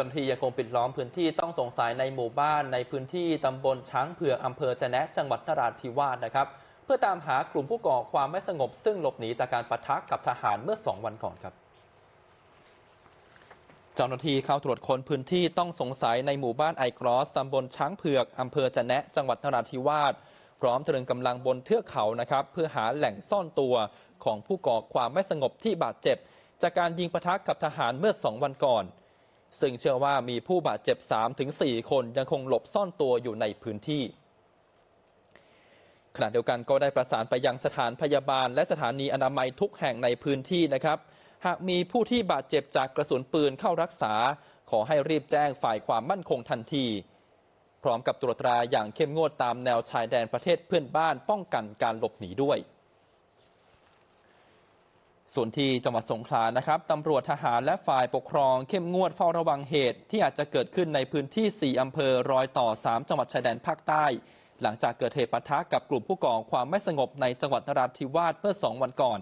จ้าหน้าที่ยังคงปิดล้อมพื้นที่ต้องสงสัยในหมู่บ้านในพื้นที่ตำบลช้างเผือกอำเภอจะแนะจังหวัดนราธิวาสนะครับ เพื่อตามหากลุ่มผู้ก่อความไม่สงบซึ่งหลบหนีจากการปะทะกับทหารเมื่อ 2 วันก่อนครับเจ้าหน้าที่เข้าตรวจค้นพื้นที่ต้องสงสัยในหมู่บ้านไอครอสตำบลช้างเผือกอำเภอจะแนะจังหวัดนราธิวาส พร้อมตรึงกำลังบนเทือกเขานะครับ เพื่อหาแหล่งซ่อนตัวของผู้ก่อความไม่สงบที่บาดเจ็บ จากการยิงปะทะกับทหารเมื่อ2วันก่อน ซึ่งเชื่อว่ามีผู้บาดเจ็บ 3-4 คนยังคงหลบซ่อนตัวอยู่ในพื้นที่ ขณะเดียวกันก็ได้ประสานไปยังสถานพยาบาล และสถานีอนามัยทุกแห่งในพื้นที่นะครับ หากมีผู้ที่บาดเจ็บจากกระสุนปืนเข้ารักษา ขอให้รีบแจ้งฝ่ายความมั่นคงทันที พร้อมกับตรวจตราอย่างเข้มงวดตามแนวชายแดนประเทศเพื่อนบ้านป้องกันการหลบหนีด้วย ส่วนที่จังหวัดสงขลานะครับตำรวจทหารและฝ่ายปกครองเข้มงวดเฝ้าระวังเหตุ ที่อาจจะเกิดขึ้นในพื้นที่ 4 อำเภอรอยต่อ 3 จังหวัดชายแดนภาคใต้ หลังจากเกิดเหตุปะทะกับกลุ่มผู้ก่อความไม่สงบในจังหวัดนราธิวาสเมื่อ 2 วันก่อน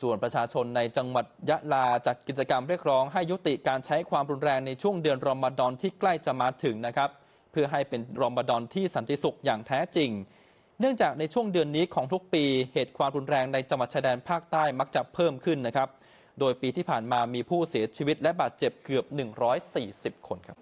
ส่วนประชาชนในจังหวัดยะลาจัดกิจกรรมเรียกร้องให้ยุติการใช้ความรุนแรงในช่วงเดือนรอมฎอนที่ใกล้จะมาถึงนะครับ เพื่อให้เป็นรอมฎอนที่สันติสุขอย่างแท้จริง เนื่องจากในช่วงเดือนนี้ของทุกปี เหตุความรุนแรงในจังหวัดชายแดนภาคใต้มักจะเพิ่มขึ้นนะครับ โดยปีที่ผ่านมามีผู้เสียชีวิตและบาดเจ็บเกือบ 140 คนครับ